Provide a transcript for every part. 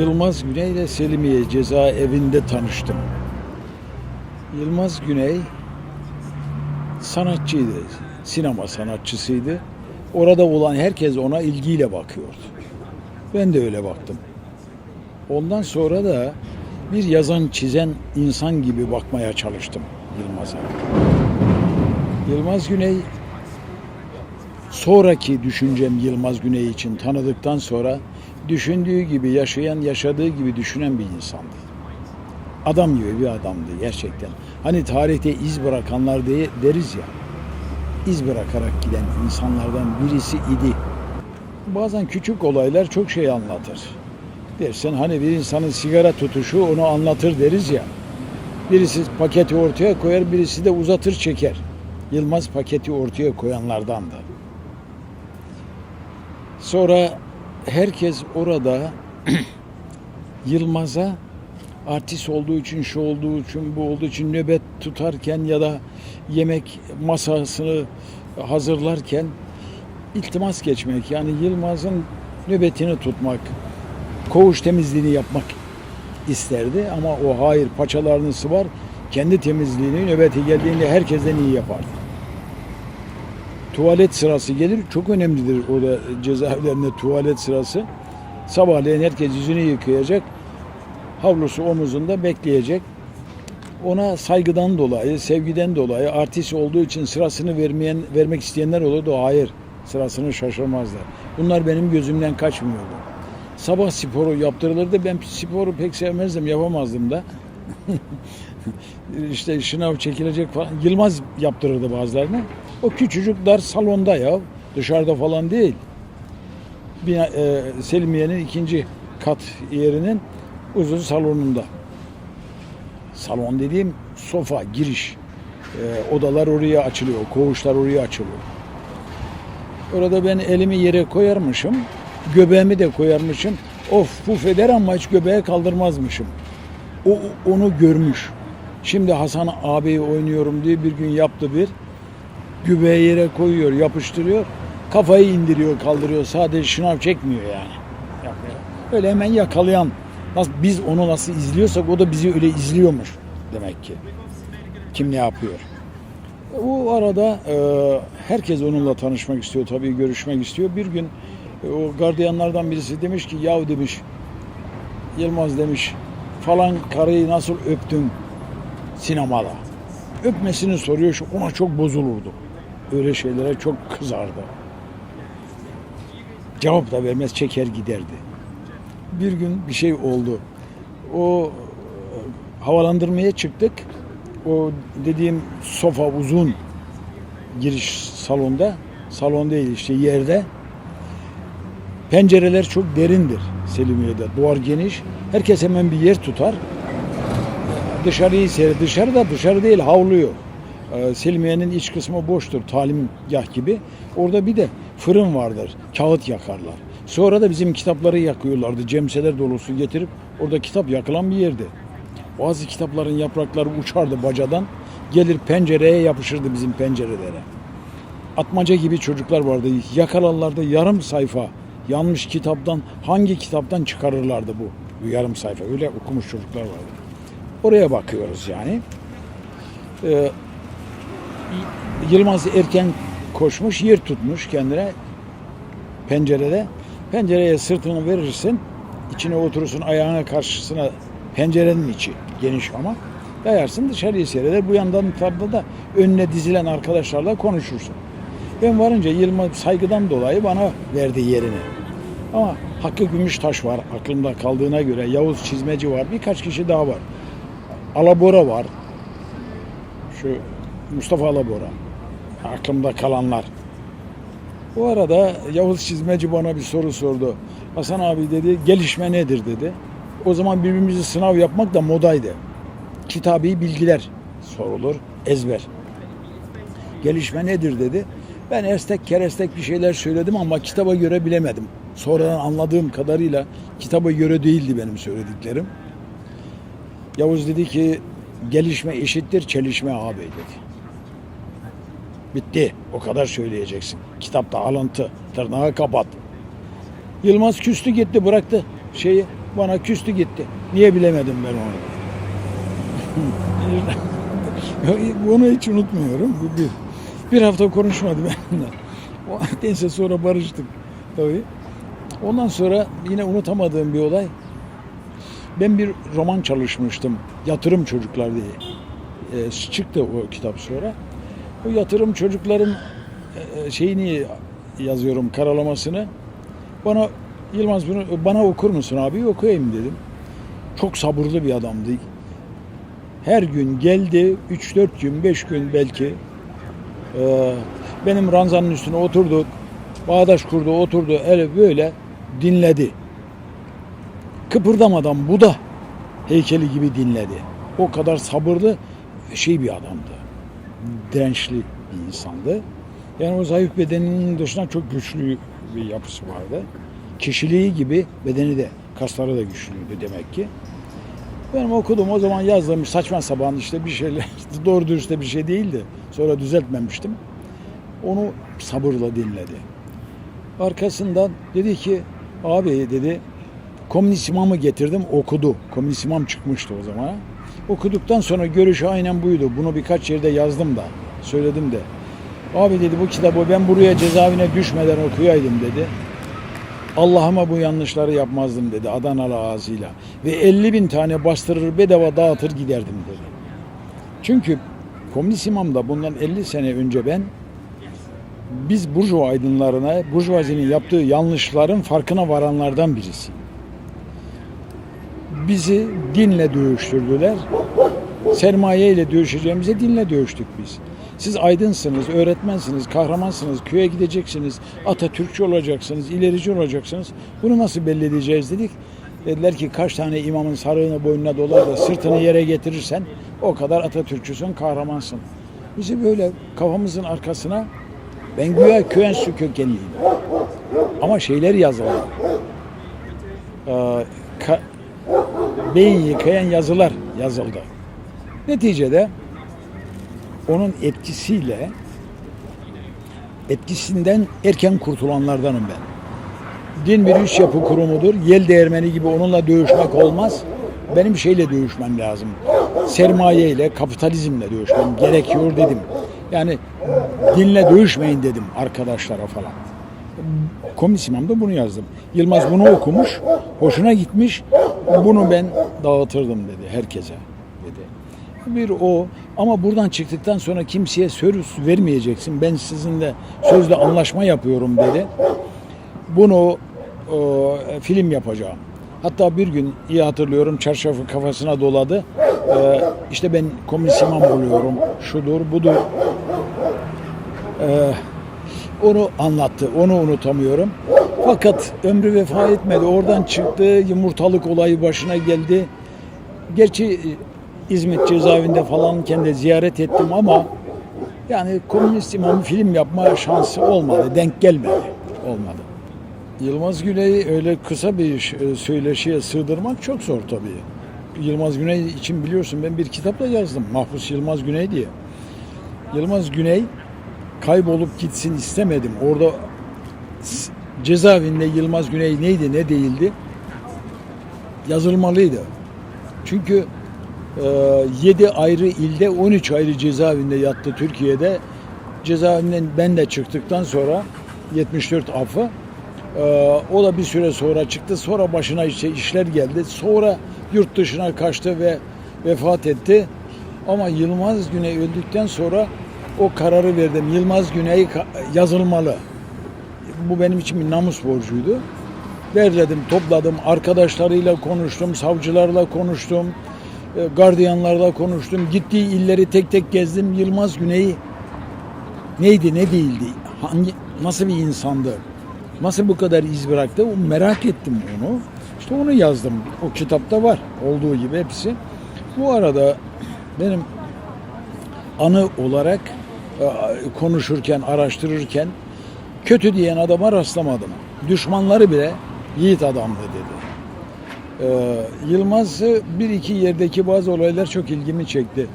Yılmaz Güney ile Selimiye cezaevinde tanıştım. Yılmaz Güney sanatçıydı, sinema sanatçısıydı. Orada olan herkes ona ilgiyle bakıyordu. Ben de öyle baktım. Ondan sonra da bir yazan çizen insan gibi bakmaya çalıştım Yılmaz'a. Yılmaz Güney sonraki düşüncem Yılmaz Güney için tanıdıktan sonra düşündüğü gibi yaşayan, yaşadığı gibi düşünen bir insandı. Adam gibi bir adamdı gerçekten. Hani tarihte iz bırakanlar diye deriz ya. iz bırakarak giden insanlardan birisi idi. Bazen küçük olaylar çok şey anlatır. Dersen hani bir insanın sigara tutuşu onu anlatır deriz ya. Birisi paketi ortaya koyar, birisi de uzatır çeker. Yılmaz paketi ortaya koyanlardandı. Sonra herkes orada Yılmaz'a artist olduğu için, şu olduğu için, bu olduğu için nöbet tutarken ya da yemek masasını hazırlarken iltimas geçmek yani Yılmaz'ın nöbetini tutmak, koğuş temizliğini yapmak isterdi ama o hayır paçalarını sıvar kendi temizliğini nöbeti geldiğinde herkesten iyi yapardı. Tuvalet sırası gelir çok önemlidir orada cezaevlerinde tuvalet sırası. Sabahleyin herkes yüzünü yıkayacak. Havlusu omuzunda bekleyecek. Ona saygıdan dolayı, sevgiden dolayı artist olduğu için sırasını vermeyen vermek isteyenler olurdu. Hayır, sırasını şaşırmazlar. Bunlar benim gözümden kaçmıyordu. Sabah sporu yaptırılırdı. Ben sporu pek sevmezdim, yapamazdım da. işte şınav çekilecek falan. Yılmaz yaptırırdı bazılarını. O küçücük dar salonda ya. Dışarıda falan değil. Bina, e, Selimiye'nin ikinci kat yerinin uzun salonunda. Salon dediğim sofa, giriş. E, odalar oraya açılıyor, koğuşlar oraya açılıyor. Orada ben elimi yere koyarmışım, göbeğimi de koyarmışım. Of puf eder ama hiç göbeğe kaldırmazmışım. O onu görmüş. Şimdi Hasan abi oynuyorum diye bir gün yaptı bir. Göbeği yere koyuyor, yapıştırıyor. Kafayı indiriyor, kaldırıyor. Sadece şınav çekmiyor yani. Öyle hemen yakalayan. Nasıl, biz onu nasıl izliyorsak o da bizi öyle izliyormuş demek ki. Kim ne yapıyor. O arada e, herkes onunla tanışmak istiyor tabii görüşmek istiyor. Bir gün e, o gardiyanlardan birisi demiş ki yahu demiş Yılmaz demiş falan karıyı nasıl öptün sinemada. Öpmesini soruyor şu ona çok bozulurdu. Öyle şeylere çok kızardı. Cevap da vermez çeker giderdi. Bir gün bir şey oldu. O e, havalandırmaya çıktık. O dediğim sofa uzun giriş salonda. Salon değil işte yerde. Pencereler çok derindir Selimiye'de. Duvar geniş. Herkes hemen bir yer tutar. Dışarıyı seyret. Dışarıda dışarı değil havluyor. Ee, Selimiye'nin iç kısmı boştur. Talimgah gibi. Orada bir de fırın vardır. Kağıt yakarlar. Sonra da bizim kitapları yakıyorlardı. Cemseler dolusu getirip orada kitap yakılan bir yerdi. Bazı kitapların yaprakları uçardı bacadan. Gelir pencereye yapışırdı bizim pencerelere. Atmaca gibi çocuklar vardı. Yakalarlardı yarım sayfa yanmış kitaptan hangi kitaptan çıkarırlardı bu, bu yarım sayfa. Öyle okumuş çocuklar vardı. Oraya bakıyoruz yani. Ee, Yılmaz erken koşmuş, yer tutmuş kendine pencerede. Pencereye sırtını verirsin, içine oturursun ayağına karşısına pencerenin içi geniş ama dayarsın dışarıyı seyreder. Bu yandan tarafta da önüne dizilen arkadaşlarla konuşursun. Ben varınca Yılmaz saygıdan dolayı bana verdi yerini. Ama Hakkı Gümüştaş var aklımda kaldığına göre. Yavuz Çizmeci var. Birkaç kişi daha var. Alabora var. Şu Mustafa Alabora. Aklımda kalanlar. Bu arada Yavuz Çizmeci bana bir soru sordu. Hasan abi dedi gelişme nedir dedi. O zaman birbirimizi sınav yapmak da modaydı. Kitabi bilgiler sorulur, ezber. Gelişme nedir dedi. Ben estek kerestek bir şeyler söyledim ama kitaba göre bilemedim. Sonradan anladığım kadarıyla kitaba göre değildi benim söylediklerim. Yavuz dedi ki gelişme eşittir çelişme ağabey dedi. Bitti. O kadar söyleyeceksin. Kitapta alıntı. Tırnağı kapat. Yılmaz küstü gitti bıraktı şeyi Bana küstü gitti. Niye bilemedim ben onu. Bunu hiç unutmuyorum. Bir. Bir hafta konuşmadı benimle. Neyse sonra barıştık tabii. Ondan sonra yine unutamadığım bir olay. Ben bir roman çalışmıştım. Yatırım Çocuklar diye. Ee, çıktı o kitap sonra. O yatırım çocukların e, şeyini yazıyorum karalamasını. Bana Yılmaz bunu bana okur musun abi? Okuyayım dedim. Çok sabırlı bir adamdı. Her gün geldi 3-4 gün 5 gün belki ee, benim ranzanın üstüne oturduk. Bağdaş kurdu oturdu öyle böyle dinledi. Kıpırdamadan Buda heykeli gibi dinledi. O kadar sabırlı şey bir adamdı. Dirençli bir insandı. Yani o zayıf bedeninin dışında çok güçlü bir yapısı vardı. Kişiliği gibi bedeni de kasları da güçlüydü demek ki. Benim okudum o zaman yazdığım saçma sapan işte bir şeyler doğru dürüst de bir şey değildi. Sonra düzeltmemiştim. Onu sabırla dinledi. Arkasından dedi ki abi dedi komünist imamı getirdim okudu. Komünist imam çıkmıştı o zaman. Okuduktan sonra görüşü aynen buydu. Bunu birkaç yerde yazdım da söyledim de. Abi dedi bu kitabı ben buraya cezaevine düşmeden okuyaydım dedi. Allah'ıma bu yanlışları yapmazdım dedi Adanalı ağzıyla. Ve 50 bin tane bastırır bedava dağıtır giderdim dedi. Çünkü Komünist İmam da bundan 50 sene önce ben biz Burjuva aydınlarına, Burjuvazinin yaptığı yanlışların farkına varanlardan birisi. Bizi dinle dövüştürdüler. Sermaye ile dövüşeceğimize dinle dövüştük biz. Siz aydınsınız, öğretmensiniz, kahramansınız, köye gideceksiniz, Atatürkçü olacaksınız, ilerici olacaksınız. Bunu nasıl belli edeceğiz dedik. Dediler ki kaç tane imamın sarığını boynuna dolar da sırtını yere getirirsen o kadar Atatürkçüsün, kahramansın. Bizi böyle kafamızın arkasına ben güya Köyensu kökenliyim. Ama şeyler yazılı. Ee, beyin yıkayan yazılar yazıldı. Neticede onun etkisiyle etkisinden erken kurtulanlardanım ben. Din bir üst yapı kurumudur. Yel değirmeni gibi onunla dövüşmek olmaz. Benim şeyle dövüşmem lazım. Sermaye ile, kapitalizmle dövüşmem gerekiyor dedim. Yani dinle dövüşmeyin dedim arkadaşlara falan. Komünist İmam'da bunu yazdım. Yılmaz bunu okumuş, hoşuna gitmiş. Bunu ben dağıtırdım dedi herkese dedi. Bir o ama buradan çıktıktan sonra kimseye söz vermeyeceksin. Ben sizinle sözle anlaşma yapıyorum dedi. Bunu e, film yapacağım. Hatta bir gün iyi hatırlıyorum çarşafı kafasına doladı. E, işte ben komünist imam oluyorum. Şudur budur. E, onu anlattı. Onu unutamıyorum. Fakat ömrü vefa etmedi. Oradan çıktı. Yumurtalık olayı başına geldi. Gerçi e, İzmit cezaevinde falan kendi ziyaret ettim ama yani komünist imamı film yapma şansı olmadı. Denk gelmedi. Olmadı. Yılmaz Güney'i öyle kısa bir e, söyleşiye sığdırmak çok zor tabii. Yılmaz Güney için biliyorsun ben bir kitapla yazdım. Mahpus Yılmaz Güney diye. Yılmaz Güney kaybolup gitsin istemedim. Orada cezaevinde Yılmaz Güney neydi ne değildi yazılmalıydı. Çünkü 7 ayrı ilde 13 ayrı cezaevinde yattı Türkiye'de. Cezaevinden ben de çıktıktan sonra 74 affı ee, o da bir süre sonra çıktı. Sonra başına işte işler geldi. Sonra yurt dışına kaçtı ve vefat etti. Ama Yılmaz Güney öldükten sonra o kararı verdim. Yılmaz Güney yazılmalı. Bu benim için bir namus borcuydu. Derledim, topladım, arkadaşlarıyla konuştum, savcılarla konuştum, e, gardiyanlarla konuştum. Gittiği illeri tek tek gezdim. Yılmaz Güney neydi, ne değildi, hangi, nasıl bir insandı, nasıl bu kadar iz bıraktı, merak ettim onu. İşte onu yazdım. O kitapta var, olduğu gibi hepsi. Bu arada benim anı olarak e, konuşurken, araştırırken kötü diyen adama rastlamadım. Düşmanları bile yiğit adamdı dedi. Ee, Yılmaz'ı bir iki yerdeki bazı olaylar çok ilgimi çekti.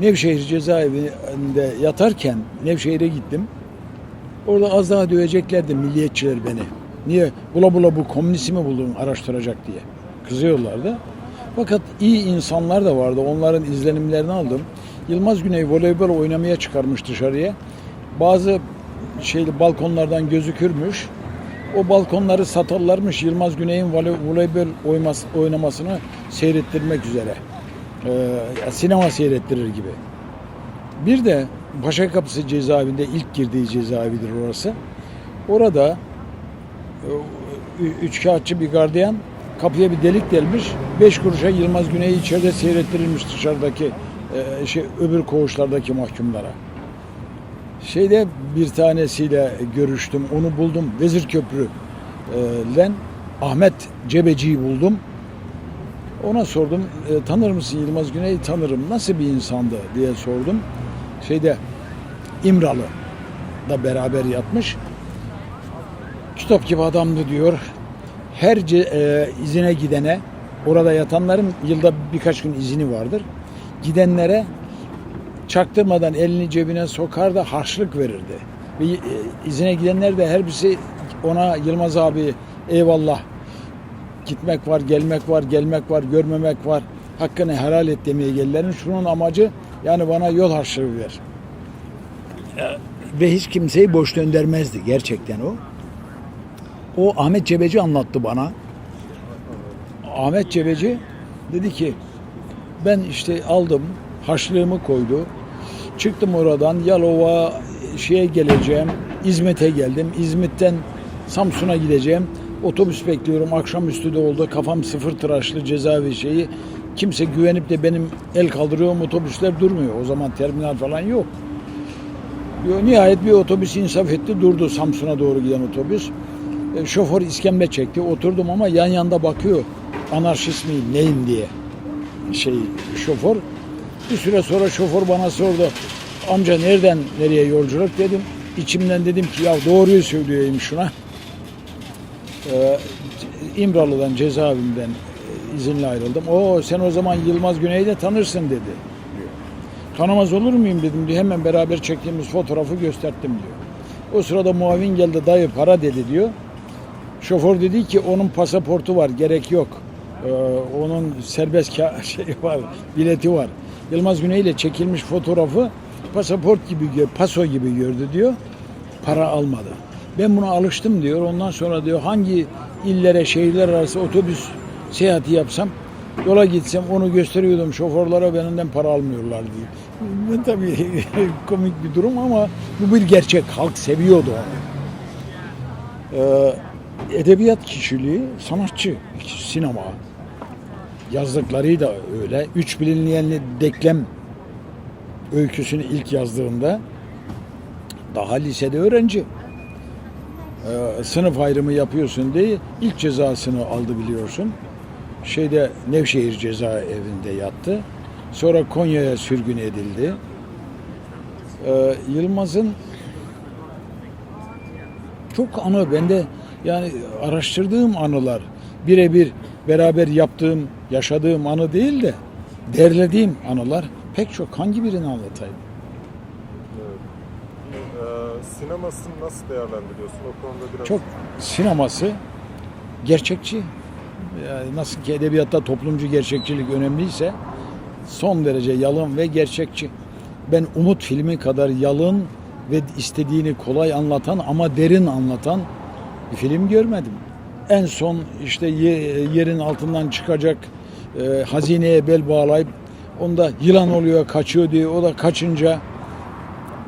Nevşehir cezaevinde yatarken Nevşehir'e gittim. Orada az daha döveceklerdi milliyetçiler beni. Niye? Bula bula bu komünisti mi buldun araştıracak diye. kızıyorlardı. Fakat iyi insanlar da vardı. Onların izlenimlerini aldım. Yılmaz Güney voleybol oynamaya çıkarmış dışarıya. Bazı şeyli balkonlardan gözükürmüş. O balkonları satarlarmış Yılmaz Güney'in vole- voleybol oynamasını seyrettirmek üzere. Ee, sinema seyrettirir gibi. Bir de Paşakapısı cezaevinde ilk girdiği cezaevidir orası. Orada e, ü- üç kağıtçı bir gardiyan kapıya bir delik delmiş. Beş kuruşa Yılmaz Güney'i içeride seyrettirilmiş dışarıdaki e, şey öbür koğuşlardaki mahkumlara. Şeyde bir tanesiyle görüştüm. Onu buldum. Vezir Köprü'den Ahmet Cebeci'yi buldum. Ona sordum. "E, tanır mısın Yılmaz Güney'i? Tanırım. Nasıl bir insandı diye sordum. Şeyde İmralı da beraber yatmış. Kitap gibi adamdı diyor. Her ce- e, izine gidene, orada yatanların yılda birkaç gün izini vardır. Gidenlere çaktırmadan elini cebine sokar da harçlık verirdi. Ve izine gidenler de her birisi ona Yılmaz abi eyvallah gitmek var, gelmek var, gelmek var, görmemek var. Hakkını helal et demeye gelirlerin şunun amacı yani bana yol harçlığı ver. Ve hiç kimseyi boş döndürmezdi gerçekten o. O Ahmet Cebeci anlattı bana. Ahmet Cebeci dedi ki ben işte aldım harçlığımı koydu. Çıktım oradan Yalova şeye geleceğim. İzmit'e geldim. İzmit'ten Samsun'a gideceğim. Otobüs bekliyorum. Akşamüstü de oldu. Kafam sıfır tıraşlı cezaevi şeyi. Kimse güvenip de benim el kaldırıyorum. Otobüsler durmuyor. O zaman terminal falan yok. Yo, Nihayet bir otobüs insaf etti. Durdu Samsun'a doğru giden otobüs. E, şoför iskemle çekti. Oturdum ama yan yanda bakıyor. Anarşist miyim neyim diye. Şey şoför. Bir süre sonra şoför bana sordu. Amca nereden nereye yolculuk dedim. İçimden dedim ki ya doğruyu söylüyorum şuna. Ee, İmralı'dan cezaevinden e, izinle ayrıldım. O sen o zaman Yılmaz Güney'i de tanırsın dedi. diyor. Tanımaz olur muyum dedim diyor. Hemen beraber çektiğimiz fotoğrafı gösterdim diyor. O sırada muavin geldi dayı para dedi diyor. Şoför dedi ki onun pasaportu var gerek yok. Ee, onun serbest şey var, bileti var. Yılmaz Güney ile çekilmiş fotoğrafı pasaport gibi, paso gibi gördü diyor. Para almadı. Ben buna alıştım diyor. Ondan sonra diyor hangi illere, şehirler arası otobüs seyahati yapsam yola gitsem onu gösteriyordum şoförlere benden para almıyorlar diye. Ben tabii komik bir durum ama bu bir gerçek. Halk seviyordu onu. Ee, edebiyat kişiliği sanatçı, sinema. Yazdıkları da öyle. Üç bilinmeyenli deklem öyküsünü ilk yazdığında daha lisede öğrenci. Ee, sınıf ayrımı yapıyorsun diye ilk cezasını aldı biliyorsun. Şeyde Nevşehir cezaevinde yattı. Sonra Konya'ya sürgün edildi. Ee, Yılmaz'ın çok anı bende yani araştırdığım anılar birebir beraber yaptığım, yaşadığım anı değil de derlediğim anılar pek çok. Hangi birini anlatayım? Evet. Ee, sinemasını nasıl değerlendiriyorsun? O konuda biraz Çok sineması gerçekçi. Yani nasıl ki edebiyatta toplumcu gerçekçilik önemliyse son derece yalın ve gerçekçi. Ben Umut filmi kadar yalın ve istediğini kolay anlatan ama derin anlatan bir film görmedim. En son işte ye- yerin altından çıkacak e, hazineye bel bağlayıp onda yılan oluyor kaçıyor diye o da kaçınca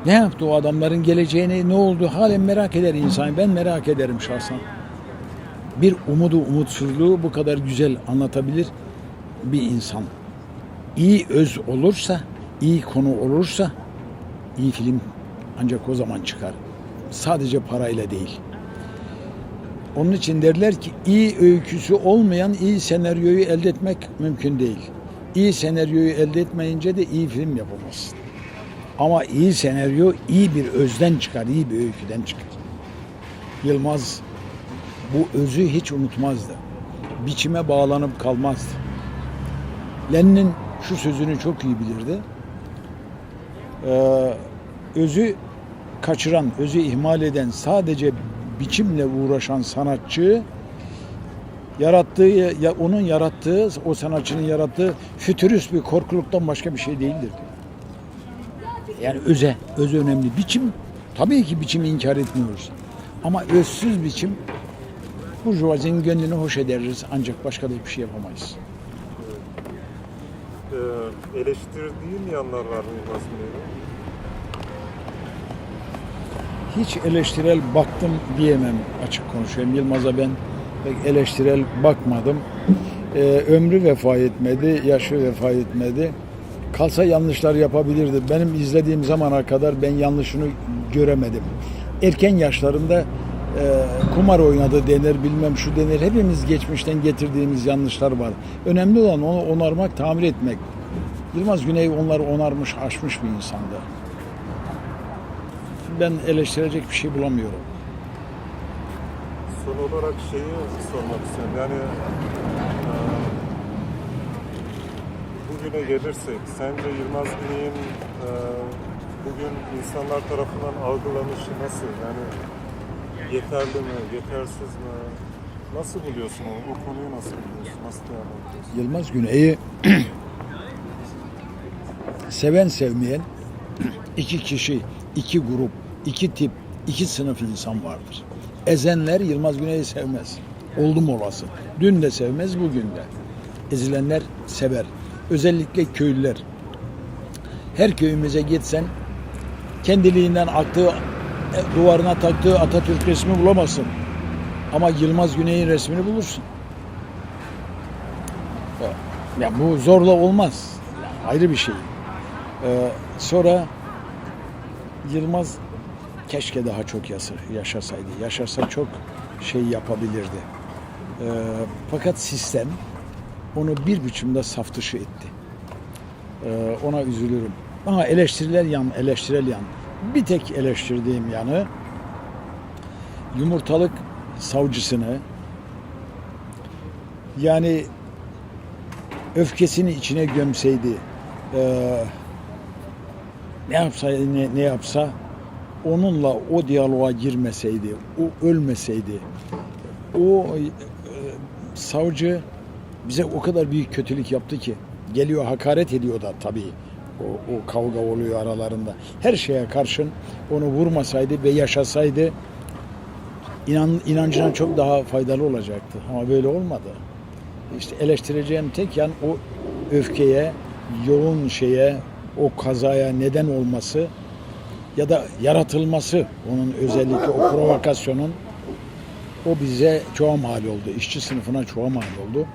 ne yaptı o adamların geleceğini ne oldu halen merak eder insan. Ben merak ederim şahsen. Bir umudu umutsuzluğu bu kadar güzel anlatabilir bir insan. İyi öz olursa, iyi konu olursa iyi film ancak o zaman çıkar. Sadece parayla değil. Onun için derler ki iyi öyküsü olmayan iyi senaryoyu elde etmek mümkün değil. İyi senaryoyu elde etmeyince de iyi film yapamazsın. Ama iyi senaryo iyi bir özden çıkar, iyi bir öyküden çıkar. Yılmaz bu özü hiç unutmazdı. Biçime bağlanıp kalmazdı. Lenin'in şu sözünü çok iyi bilirdi. Ee, özü kaçıran, özü ihmal eden, sadece biçimle uğraşan sanatçı yarattığı ya onun yarattığı o sanatçının yarattığı fütürist bir korkuluktan başka bir şey değildir diyor. Yani öze, öz önemli. Biçim tabii ki biçimi inkar etmiyoruz. Ama özsüz biçim burjuvazinin gönlünü hoş ederiz ancak başka da bir şey yapamayız. Ee, eleştirdiğin yanlar var mı? Hiç eleştirel baktım diyemem açık konuşuyorum. Yılmaz'a ben pek eleştirel bakmadım. Ee, ömrü vefa etmedi, yaşı vefa etmedi. Kalsa yanlışlar yapabilirdi. Benim izlediğim zamana kadar ben yanlışını göremedim. Erken yaşlarında e, kumar oynadı denir, bilmem şu denir. Hepimiz geçmişten getirdiğimiz yanlışlar var. Önemli olan onu onarmak, tamir etmek. Yılmaz Güney onları onarmış, aşmış bir insandı. Ben eleştirecek bir şey bulamıyorum. Son olarak şeyi sormak istiyorum. Yani e, bugüne gelirsek sence Yılmaz Güney'in e, bugün insanlar tarafından algılanışı nasıl? Yani yeterli mi, yetersiz mi? Nasıl buluyorsun onu? O konuyu nasıl buluyorsun? Nasıl değerlendiriyorsun? Yılmaz Güney'i seven sevmeyen iki kişi, iki grup, iki tip, iki sınıf insan vardır. Ezenler Yılmaz Güney'i sevmez. Oldum olası. Dün de sevmez, bugün de. Ezilenler sever. Özellikle köylüler. Her köyümüze gitsen kendiliğinden aktığı, e, duvarına taktığı Atatürk resmi bulamazsın. Ama Yılmaz Güney'in resmini bulursun. Ya bu zorla olmaz. Ayrı bir şey. Ee, sonra Yılmaz keşke daha çok yaşasaydı. Yaşasa çok şey yapabilirdi. Ee, fakat sistem onu bir biçimde saf dışı etti. Ee, ona üzülürüm. Ama eleştiriler yan, eleştirel yan. Bir tek eleştirdiğim yanı yumurtalık savcısını yani öfkesini içine gömseydi eee, ne yapsaydı ne, ne yapsa onunla o diyaloğa girmeseydi o ölmeseydi o eee, savcı bize o kadar büyük kötülük yaptı ki geliyor hakaret ediyor da tabii o, o kavga oluyor aralarında her şeye karşın onu vurmasaydı ve yaşasaydı inan, inancına çok daha faydalı olacaktı ama böyle olmadı. İşte eleştireceğim tek yan o öfkeye, yoğun şeye, o kazaya neden olması ya da yaratılması onun özellikle o provokasyonun o bize çoğa mal oldu. işçi sınıfına çoğa mal oldu.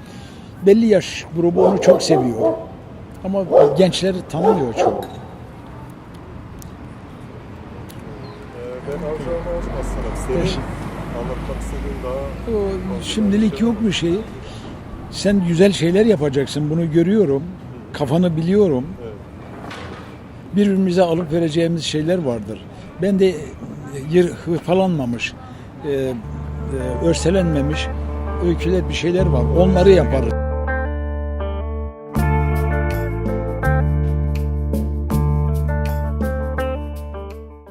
Belli yaş grubu onu çok seviyor. Ama gençler tanımıyor çok. Ben alacağımı olmazsarak senin Teşekkür- anlatmak istediğin daha O, fazla Şimdilik şey yok bir şey. Sen güzel şeyler yapacaksın. Bunu görüyorum. Kafanı biliyorum. Birbirimize alıp vereceğimiz şeyler vardır. Ben de yer hırpalanmamış, e, e, örselenmemiş öyküler bir şeyler var. Onları yaparız.